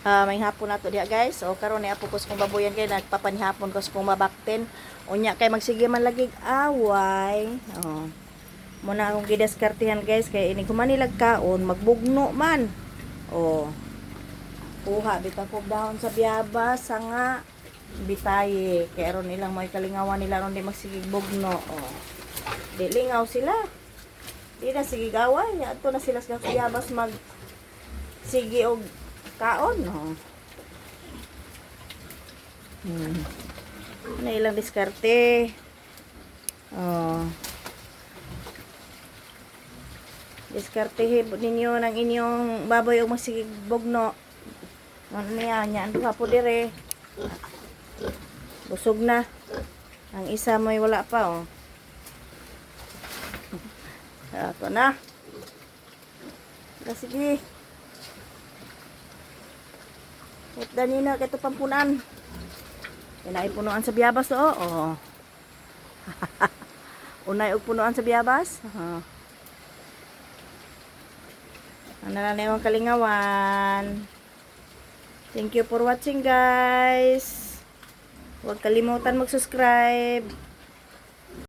Ah, may hapon na to diha guys. O karon ni apo ko sa kong baboyan kay nagpapanihapon ko sa kong mabakten. Unya kay magsige man lagig away. Oh. Muna akong gideskartihan guys kay ini kumanilag kaon magbugno man. Oh. Kuha bitaw kog dahon sa biyaba sanga bitaye kay aron nilang may kalingawan nila ron di magsigig bugno. Oh. Di lingaw sila. Di na sige gaway. Ato na sila sa biyabas mag sige og kaon no. Hmm. Ano ilang diskarte? Oh. Diskartehin ninyo ng inyong baboy o masigig bugno. Ano niya, niya, ando ka po dire. Busog na. Ang isa mo'y wala pa, oh. Ito na. Sige. At danina kito pampunan. Unay punuan sa biyabas to, oh. oh. Unay og punuan sa biyabas. Oh. Ano na na yung kalingawan. Thank you for watching guys. Huwag kalimutan mag-subscribe.